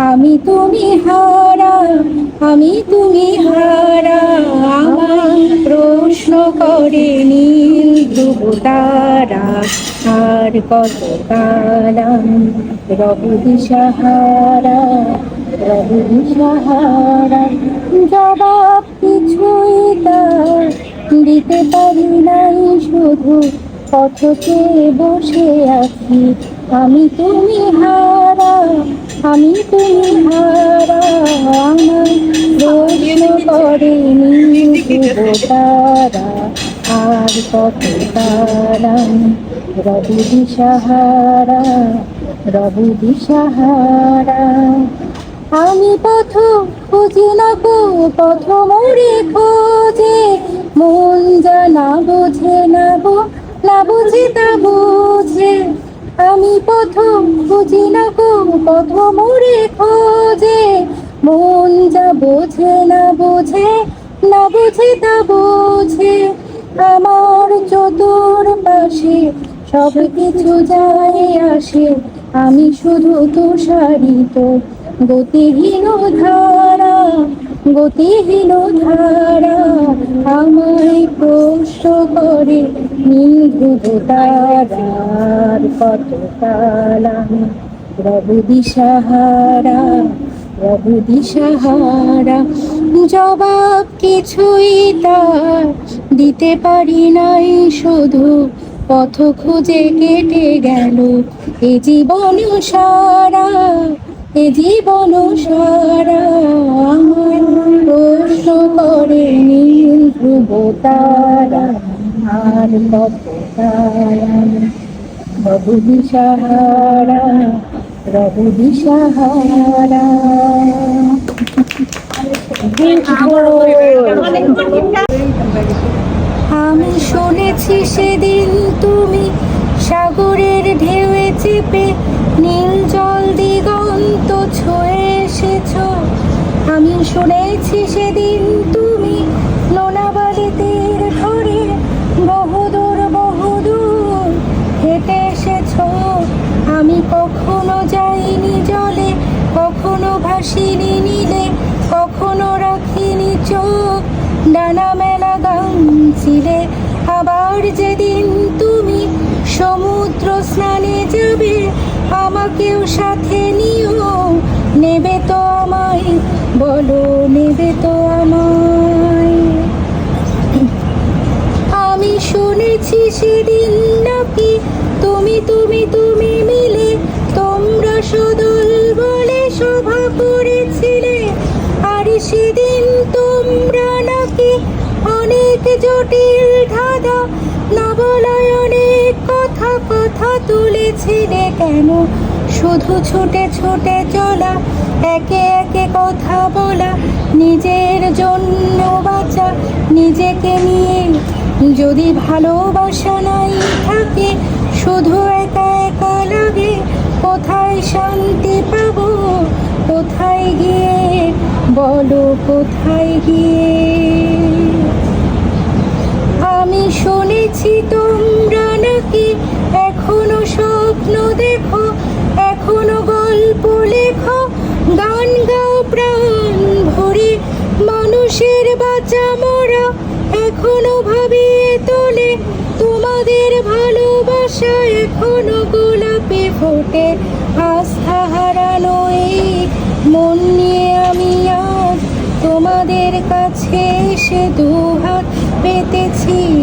আমি তুমি হারা, আমি তুমি হারা। আমার প্রশ্ন করে নীল তারা আর কত কালাম? রবু দিশাহারা রবু দিশাহারা জবাব কিছুই তার দিতে পারি নাই শুধু পথকে বসে আছি। আমি তুমি হারা আমি তুমি হারা আমার প্রশ্ন করে তারা আর কত তারাম রবি দিশাহারা রবি দিশাহারা আমি পথ খুঁজি না গো, পথ মরে খোঁজে। মন জানা বোঝে না গো, না বুঝে তা বুঝে। আমি প্রথম খুঁজি না পথ মরে খোঁজে। মন যা বোঝে না বোঝে, না বুঝে তা বোঝে। আমার চতুর পাশে সব কিছু যায় আসে। আমি শুধু তুষারিত গতিহীন ধারা গতিহীন ধারা আমায় প্রশ্ন করে ধ্রুব তারার কত কালাম রবু দিশাহারা রবু দিশাহারা, জবাব কিছুই তার দিতে পারি নাই শুধু পথ খুঁজে কেটে গেল। এ জীবন সারা এ জীবন সারা আমার প্রশ্ন করে নীল ধ্রুব তারা, আর কত দিশাহারা রবু দিশাহারা। আমি শুনেছি সেদিন তুমি সাগরের ঢেউয়ে চেপে নীল জল দিগন্ত ছুঁয়ে এসেছ আমি শুনেছি সেদিন তুমি লোনাবালিতে ধরে বহুদূর বহুদূর হেঁটে এসেছ। আমি কখনো যাইনি জলে, কখনো ভাসিনি নীলে, কখনো রাখিনি চোখ। ডানা মেলা গান ছিলে, আবার যেদিন তুমি সমুদ্র স্নানে যাবে, আমাকেও সাথে শুনেছি সেদিন নাকি? তুমি তুমি তুমি মিলে তোমরা সদল বলে সভা করেছিলে। আর সেদিন তোমরা নাকি অনেক জটিল ধাঁধা না অনেক কথা কথা তুলেছিলে কেন? শুধু ছুটে ছুটে চলা, একে একে কথা বলা, নিজের জন্য বাঁচা, নিজেকে নিয়ে যদি ভালোবাসা নাই থাকে, শুধু একা একা লাগে, কোথায় শান্তি পাব? কোথায় গিয়ে? বলো কোথায় গিয়ে? আমি শুনেছি তোমরা নাকি এখনও স্বপ্ন দেখো, এখনও গল্প লেখো, গান গাও প্রাণ ভরে, মানুষের বাঁচা মরা এখনও ভাবিয়ে তোলে। তোমাদের ভালোবাসা এখনও গোলাপে ফোটে। আস্থা হারানো এই মন নিয়ে আমি আজ তোমাদের কাছে এসে দুহাত পেতেছি।